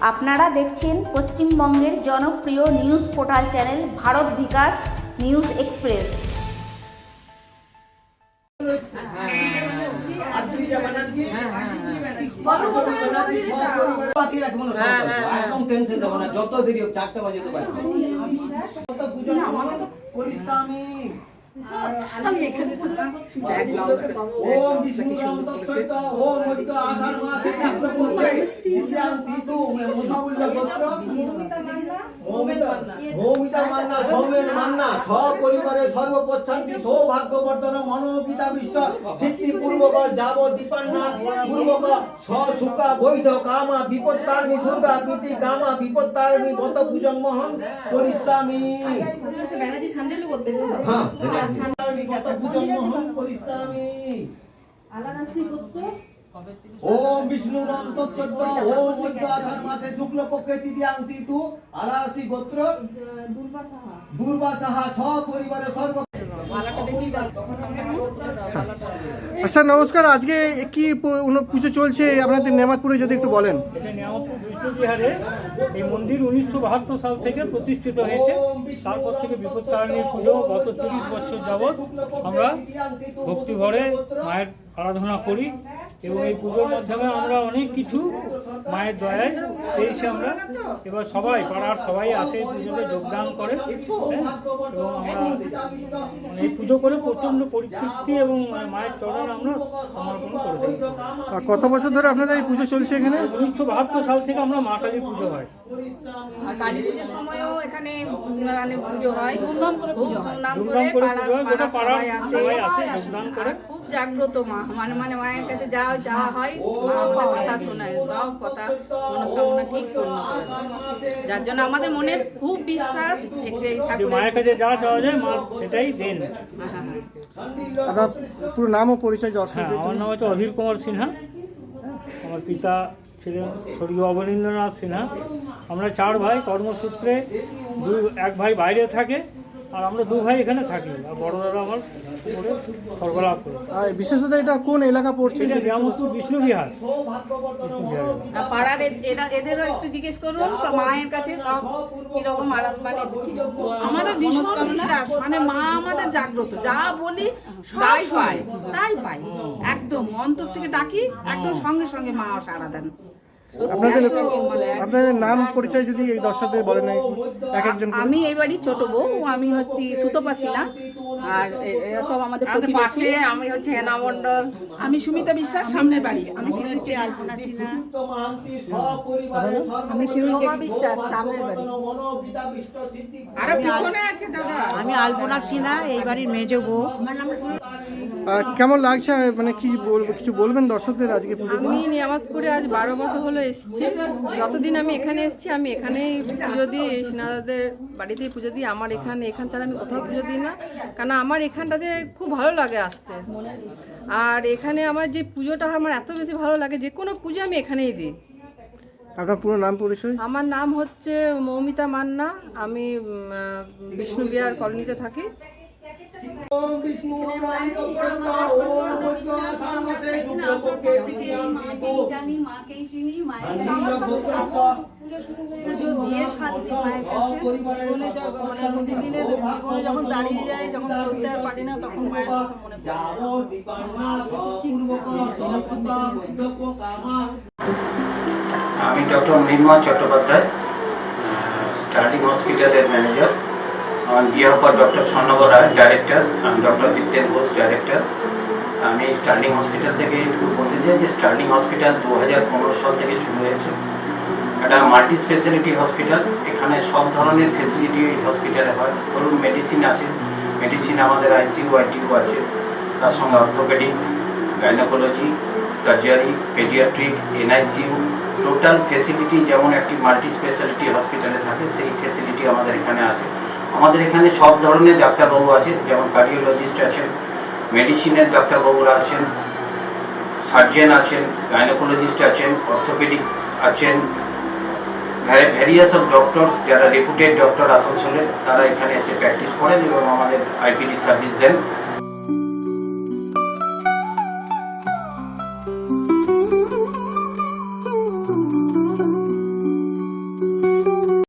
আপনারা দেখছেন পশ্চিমবঙ্গের জনপ্রিয় news portal channel Bharat Bikash news express. একদম টেনশন দেবো না যত দেরি হোক চারটে বাজে তো ওম বিষ্ণু রাম তৎসৈত ওম মধ্য আষাঢ় মাসে মান্না সৌমেন মান্না সপরিবারে সর্বপচ্ছান্তি সৌভাগ্য বর্ধন মনোপিতা বিষ্ট সিদ্ধি পূর্বক যাব দীপান্না পূর্বক সুখা বৈধ কামা বিপত্তারিণী দুর্গা প্রীতি কামা বিপত্তারিণী বত পূজন মহন মহন করিষ্যামি ওম বিষ্ণু নাম তৎসত্য ওম মধ্য আষাঢ় মাসে শুক্লপক্ষে তৃতীয়াং তিথু আলাসি গোত্র দুর্বাসাহা সপরিবারে সর্ব আচ্ছা নমস্কার আজকে কি পুজো চলছে? আপনাদের নেমাতপুরে যদি একটু বলেন। এটা নিয়ামতপুর বিষ্ণুবিহারে এই মন্দির উনিশশো বাহাত্তর সাল থেকে প্রতিষ্ঠিত হয়েছে। তারপর থেকে বিপত্তারিণী পুজো গত তিরিশ বছর যাবৎ আমরা ভক্তি ভরে মায়ের আরাধনা করি। এবং এই পুজোর মাধ্যমে আমরা অনেক কিছু মায়ের দয়ায় পেয়েছি আমরা। এবার সবাই পাড়ার সবাই আসে এই পুজোতে যোগদান করে। হ্যাঁ, এবং আমরা মানে এই পুজো করে প্রচণ্ড পরিতৃপ্তি এবং মায়ের চরণ আমরা সমর্পণ করে দিই আর কত বছর ধরে আপনাদের এই পুজো চলছে এখানে? উনিশশো বাহাত্তর সাল থেকে আমরা মা কালী পুজো হয়। আর কালী পুজোর সময়ও এখানে মানে পুজো হয়। ধুমধাম করে পুজো হয়। ধুমধাম ধুমধাম করে পুজো হয়, গোটা পাড়ার পাড়ার সবাই আসে, যোগদান করে। খুব জাগ্রত মা। মানে মানে মায়ের কাছে যা যাওয়া হয় আমাদের কথা শোনায় সব কথা মনস্কামনা ঠিক পূর্ণ যার জন্য আমাদের মনে খুব বিশ্বাস মায়ের কাছে যা চাওয়া যায় মা সেটাই দেন আপনার পুরো নাম ও পরিচয় হ্যাঁ আমার নাম হচ্ছে অধীর কুমার সিনহা হ্যাঁ, আমার পিতা ছিলেন স্বর্গীয় অবনীন্দ্রনাথ সিনহা আমরা চার ভাই কর্মসূত্রে দুই এক ভাই বাইরে থাকে আর আমরা দু ভাই এখানে থাকি আর বড় দাদা আমার করে স্বর্গলাভ করে। আর বিশেষত এটা কোন এলাকা পড়ছে? এটা নিয়ামতপুর বিষ্ণুবিহার আর পাড়ার এরা এদেরও একটু জিজ্ঞেস করুন তো মায়ের কাছে সব কীরকম আরাম মানে আমাদের ভীষণ বিশ্বাস মানে মা আমাদের জাগ্রত যা বলি তাই তাই পাই। তাই পাই। একদম অন্তর থেকে ডাকি একদম সঙ্গে সঙ্গে মা সাড়া দেন। আপনাদের আপনাদের নাম পরিচয় যদি এই দর্শকদের বলেন এক একজন আমি এই বাড়ির ছোট বউ আমি হচ্ছি সুতোপাসি না। আর এরা সব আমাদের প্রতিবেশী। আমি হচ্ছে হেনা মণ্ডল। আমি সুমিতা বিশ্বাস সামনের বাড়ি। আমি হচ্ছে আলপনা সিনহা। আমি শোভা বিশ্বাস, সামনের বাড়ি। আরও পিছনে আছে দাদা। আমি আলপনা সিনহা এই বাড়ির মেজ বউ। কেমন লাগছে? মানে কি বলব কিছু বলবেন দর্শকদের আজকে আমি নিয়ামতপুরে আজ বারো বছর হলো এসেছি। যতদিন আমি এখানে এসেছি আমি এখানেই পুজো দিই এই সিনাদাদের বাড়িতেই পুজো দিই। আমার এখানে এখান ছাড়া আমি কোথাও পুজো দিই না। কারণ আমার এখানটাতে খুব ভালো লাগে আসতে। আর এখানে আমার যে পুজোটা আমার এত বেশি ভালো লাগে যে কোনো পুজো আমি এখানেই দিই। আপনার পুরো নাম পরিচয়? আমার নাম হচ্ছে মৌমিতা মান্না। আমি উম, আহ, বিষ্ণুবিহার কলোনিতে থাকি। বিষ্ণু নাম ওম শুক্লপক্ষে মাকেই চিনি পুজো দিয়ে শান্তি মানে প্রতিদিনের যখন দাঁড়িয়ে যায় যখন করতে আর পারি না তখন মায়ের কথা মনে আমি ডক্টর মৃন্ময় চট্টোপাধ্যায় স্টার্টিং হসপিটালের ম্যানেজার। বিয়ে পর doctor Swarnab Roy director doctor Dipten Ghosh director আমি স্টার্লিং হসপিটাল থেকে একটু বলতে চাই যে স্টার্লিং হসপিটাল দু হাজার পনেরো সাল থেকে শুরু হয়েছে। একটা মাল্টি স্পেশালিটি হসপিটাল এখানে সব ধরনের ফেসিলিটি এই হসপিটালে হয়। ধরুন মেডিসিন আছে। মেডিসিন আমাদের আইসিইউ আইটিউ আছে। তার সঙ্গে orthopaedic gynaecology surgery paediatric NICU total facility যেমন একটি মাল্টি স্পেশালিটি হসপিটালে থাকে, সেই ফেসিলিটি আমাদের এখানে আছে। আমাদের এখানে সব ধরনের ডাক্তারবাবু আছে যেমন কার্ডিওলজিস্ট আছেন মেডিসিনের ডাক্তারবাবুরা আছেন সার্জেন আছেন গাইনোকোলজিস্ট আছেন অর্থোপেডিক্স আছেন ভ্যারিয়াস অফ ডক্টর যারা রেপুটেড ডক্টর আসানসোলের তারা এখানে এসে প্র্যাকটিস করেন এবং আমাদের আইপিডি সার্ভিস দেন।